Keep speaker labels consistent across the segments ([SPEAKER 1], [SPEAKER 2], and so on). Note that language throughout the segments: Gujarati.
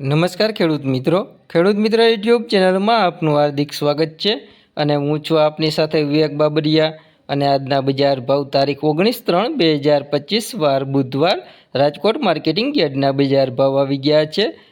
[SPEAKER 1] નમસ્કાર ખેડૂત મિત્રો. ખેડૂત મિત્ર યુટ્યુબ ચેનલમાં આપનું હાર્દિક સ્વાગત છે અને હું છું આપની સાથે વિવેક બાબરિયા અને આજના બજાર ભાવ તારીખ ઓગણીસ ત્રણ બે હજાર પચીસ વાર બુધવાર રાજકોટ માર્કેટિંગ યાર્ડના બજાર ભાવ આવી ગયા છે.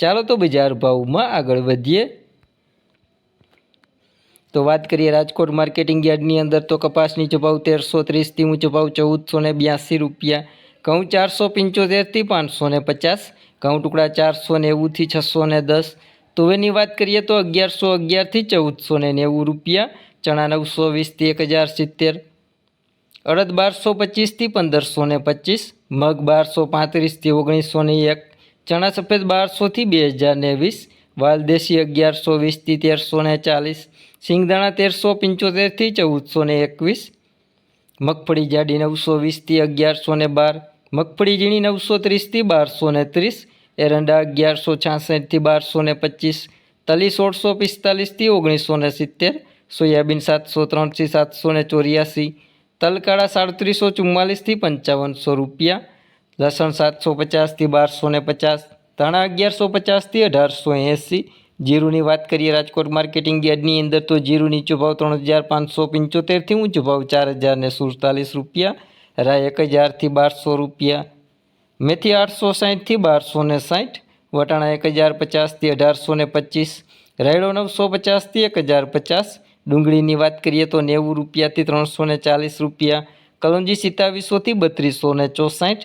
[SPEAKER 1] ચાલો તો બજાર ભાવમાં આગળ વધીએ. તો વાત કરીએ રાજકોટ માર્કેટિંગ યાર્ડની અંદર તો કપાસ નીચો તેરસો ત્રીસથી ઊંચો ભાવ ચૌદસો ને બ્યાસી રૂપિયા. ઘઉં ચારસો પંચોતેરથી પાંચસો ને પચાસ. ઘઉં ટુકડા ચારસો નેવુંથી છસો ને દસ તુવેરની વાત કરીએ તો અગિયારસો અગિયારથી ચૌદસો ને નેવું રૂપિયા. ચણા નવસો વીસથી એક હજાર સિત્તેર. અડદ બારસો પચીસથી પંદરસો ને પચીસ. મગ બારસો પાંત્રીસથી ઓગણીસો ને એક. ચણા સફેદ બારસોથી બે હજાર ને વીસ વાલદેશી અગિયારસો વીસથી તેરસો ને ચાલીસ સિંગદાણા તેરસો પંચોતેરથી ચૌદસો ને એકવીસ, મગફળી જાડી નવસો વીસથી અગિયારસો ને બાર, મગફળી ઝીણી નવસો ત્રીસથી બારસો ને ત્રીસ, એરંડા અગિયારસો છાસઠથી બારસો ને પચીસ, તલી સોળસો પિસ્તાલીસથી ઓગણીસો ને સિત્તેર, સોયાબીન સાતસો ત્રણથી સાતસો ને ચોર્યાસી, તલકાળા સાડત્રીસો ચુમ્માલીસથી પંચાવનસો રૂપિયા લસણ સાતસો પચાસથી બારસો ને પચાસ ધાણા અગિયારસો પચાસથી અઢારસો એંસી. જીરુની વાત કરીએ રાજકોટ માર્કેટિંગ યાર્ડની અંદર તો જીરું નીચો ભાવ ત્રણ હજાર પાંચસો પંચોતેરથી ઊંચો ભાવ ચાર હજાર ને સુડતાલીસ રૂપિયા રાય એક હજારથી બારસો રૂપિયા, મેથી આઠસો સાહીઠથી બારસો ને સાઠ વટાણા એક હજાર પચાસથી અઢારસો ને પચીસ, રાયડો નવસો પચાસથી એક હજાર પચાસ, ડુંગળીની વાત કરીએ તો નેવું રૂપિયાથી ત્રણસો ને ચાલીસ રૂપિયા, કલોંજી સિત્તાવીસોથી બત્રીસો ને ચોસાઠ